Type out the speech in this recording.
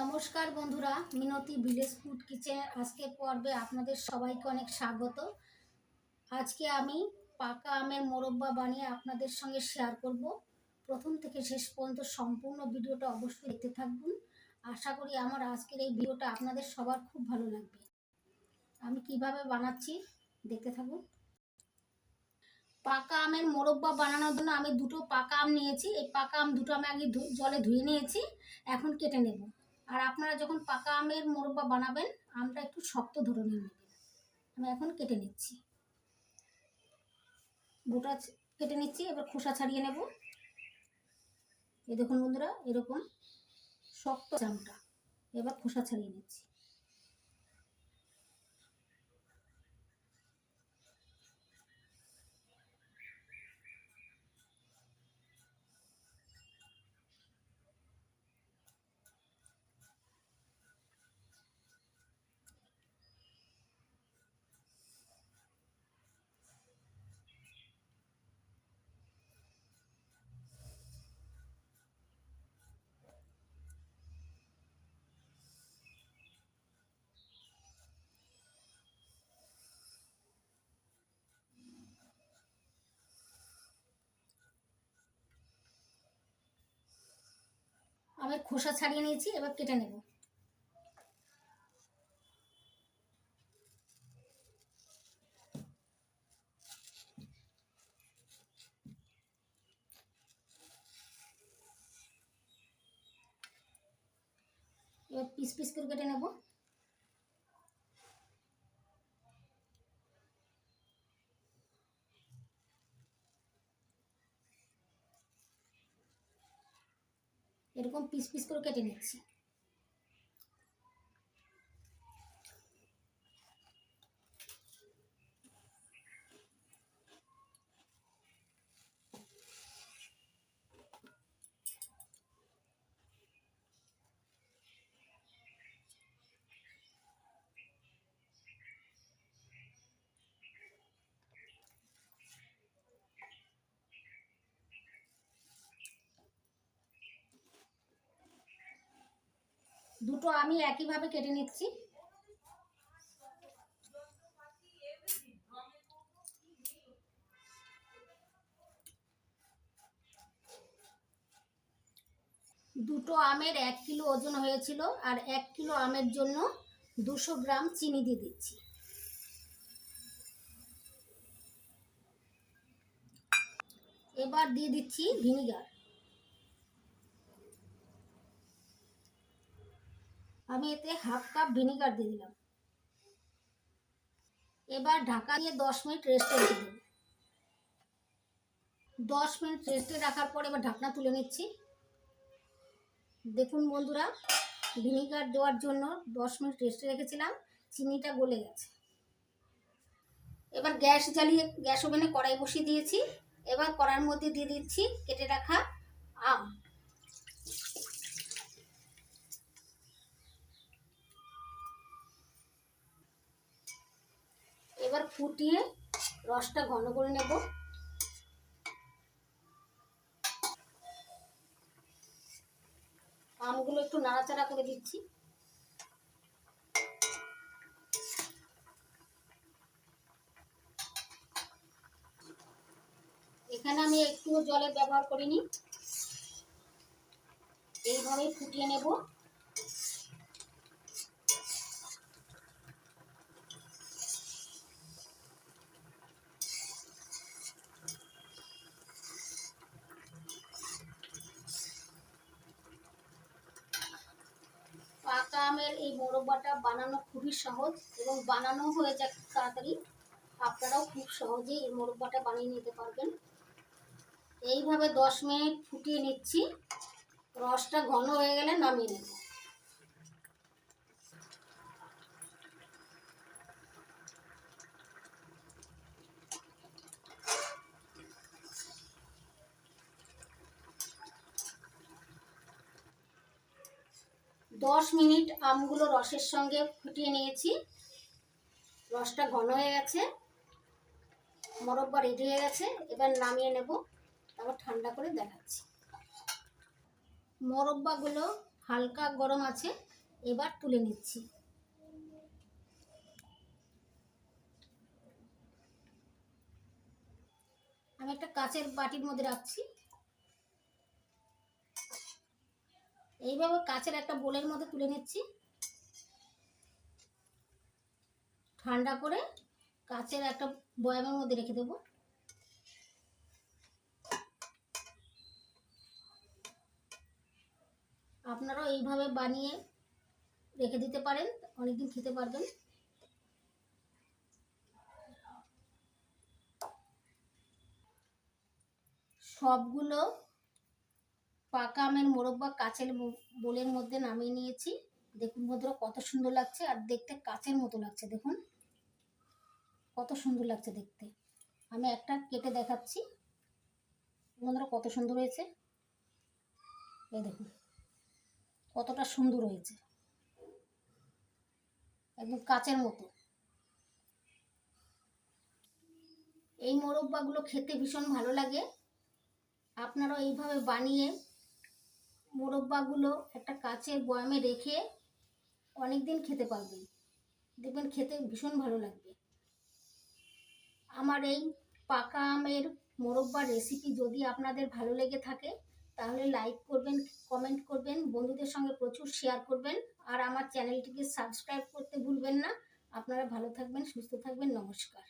নমস্কার বন্ধুরা, মিনতি village food kitchen আজকের পর্বে আপনাদের সবাইকে অনেক স্বাগত। আজকে আমি পাকা আমের মোরব্বা বানিয়ে আপনাদের সঙ্গে শেয়ার করব। প্রথম থেকে শেষ পর্যন্ত সম্পূর্ণ ভিডিওটা অবশ্যই দেখতে থাকবেন আশা করি আমার আজকের এই ভিডিওটা আপনাদের সবার খুব ভালো লাগবে। আমি কীভাবে বানাচ্ছি দেখতে থাকুন। পাকা আমের মোরব্বা বানানোর জন্য আমি দুটো পাকা আম নিয়েছি। এই পাকা আম দুটো আমি আগে জলে ধুয়ে নিয়েছি, এখন কেটে নেব। আর আপনারা যখন পাকা আমের মোরব্বা বানাবেন, আমটা একটু শক্ত ধরনের নেবেন। আমি এখন কেটে নিচ্ছি। গোটা কেটে নিচ্ছি, এবার খোসা ছাড়িয়ে নেব। এ দেখুন বন্ধুরা, এরকম শক্ত আমটা। এবার খোসা ছাড়িয়ে নিচ্ছি। আমের খোসা ছাড়িয়ে নিয়েছি এবার কেটে নেব। এবার পিস পিস করে কেটে নেব। এরকম পিস পিস করে কেটে নিচ্ছি। দুটো আমি একইভাবে কেটে নিচ্ছি। দুটো আমের এক কিলো ওজন হয়েছিল আর এক কিলো আমের জন্য দুশো গ্রাম চিনি দিয়ে দিচ্ছি। এবার দিয়ে দিচ্ছি ভিনিগার। আমি এতে হাফ কাপ ভিনিগার দিয়ে দিলাম। এবার ঢাকা দিয়ে দশ মিনিট রেস্টে রেখে দেবো। দশ মিনিট রেস্টে রাখার পর এবার ঢাকনা তুলে নিচ্ছি। দেখুন বন্ধুরা, ভিনিগার দেওয়ার জন্য দশ মিনিট রেস্টে রেখেছিলাম, চিনিটা গলে গেছে। এবার গ্যাস জ্বালিয়ে, গ্যাস ওভেনে কড়াই বসিয়ে দিয়েছি। এবার কড়ার মধ্যে দিয়ে দিচ্ছি কেটে রাখা আম। এবার ফুটিয়ে রসটা ঘন করে নেব। আমগুলো একটু নাড়াচাড়া করে দিচ্ছি। এখানে আমি একটুও জলের ব্যবহার করিনি। এইভাবেই ফুটিয়ে নেব পাকা আমের এই মোরব্বাটা বানানো খুবই সহজ এবং বানানো হয়ে যায় তাড়াতাড়ি। আপনারাও খুব সহজেই এই মোরব্বাটা বানিয়ে নিতে পারবেন। এইভাবে দশ মিনিট ফুটিয়ে নিচ্ছি। রসটা ঘন হয়ে গেলে নামিয়ে নেব। দশ মিনিট আমগুলো রসের সঙ্গে ফুটিয়ে নিয়েছি। রসটা ঘন হয়ে গেছে। মরব্বা রেডি হয়ে গেছে। এবার নামিয়ে নেব। তারপর ঠান্ডা করে দেখাচ্ছি। মোরব্বাগুলো হালকা গরম আছে। এবার তুলে নিচ্ছি। আমি একটা কাচের বাটির মধ্যে রাখছি। এইভাবে কাচের একটা বোলের মধ্যে তুলে নিচ্ছি। ঠান্ডা করে কাচের একটা বয়ামের মধ্যে রেখে দেবো। আপনারাও এইভাবে বানিয়ে রেখে দিতে পারেন, অনেকদিন খেতে পারবেন। সবগুলো পাকা আমের মোরব্বা কাচের বোলের মধ্যে নামিয়ে নিয়েছি। দেখুন বন্ধুরা, কত সুন্দর লাগছে আর দেখতে কাচের মতো লাগছে, দেখুন। কত সুন্দর লাগছে দেখতে। আমি একটা কেটে দেখাচ্ছি। বন্ধুরা, কত সুন্দর হয়েছে। এই দেখুন, কতটা সুন্দর হয়েছে। একদম কাচের মতো। এই মোরব্বাগুলো খেতে ভীষণ ভালো লাগে। আপনারাও এইভাবে বানিয়ে মোরব্বাগুলো একটা কাচের বয়ামে রেখে অনেক দিন খেতে পারবেন। দেখবেন খেতে ভীষণ ভালো লাগবে। আমার এই পাকা আমের মোরব্বার রেসিপি যদি আপনাদের ভালো লেগে থাকে, তাহলে লাইক করবেন কমেন্ট করবেন, বন্ধুদের সঙ্গে প্রচুর শেয়ার করবেন, আর আমার চ্যানেলটিকে সাবস্ক্রাইব করতে ভুলবেন না। আপনারা ভালো থাকবেন, সুস্থ থাকবেন, নমস্কার।